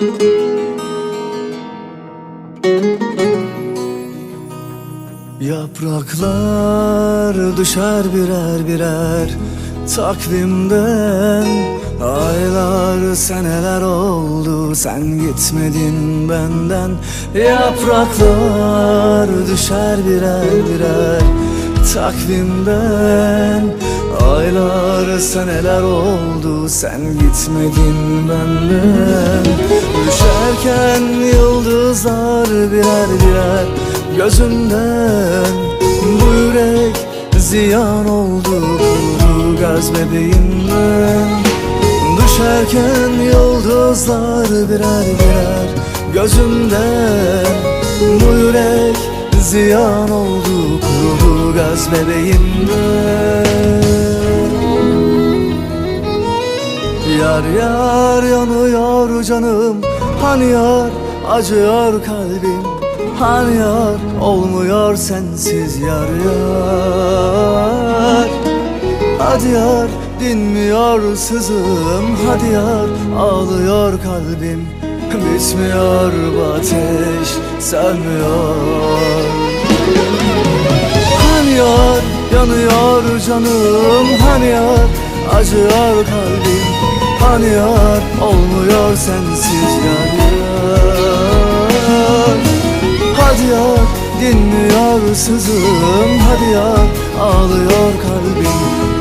Yapraklar düşer birer birer takvimden. Aylar seneler oldu sen gitmedin benden. Yapraklar düşer birer birer takvimden Aylar seneler oldu sen gitmedin benden. Düşerken yıldızlar birer birer gözümden Bu yürek ziyan oldu kuru gaz bebeğimden Düşerken yıldızlar birer birer gözümden Bu yürek ziyan oldu kuru gaz bebeğimden Yar yar yanıyor canım Hani yar acıyor kalbim. Hani yar olmuyor sensiz yar yar. Hadi yar dinmiyor sızım Hadi yar ağlıyor kalbim. Bitmiyor bu ateş sönmüyor. Hani yar yanıyor canım Hani yar acıyor kalbim yanıyor Olmuyor sensiz yanıyor Hadi yar dinmiyor sızım. Hadi yar ağlıyor kalbim.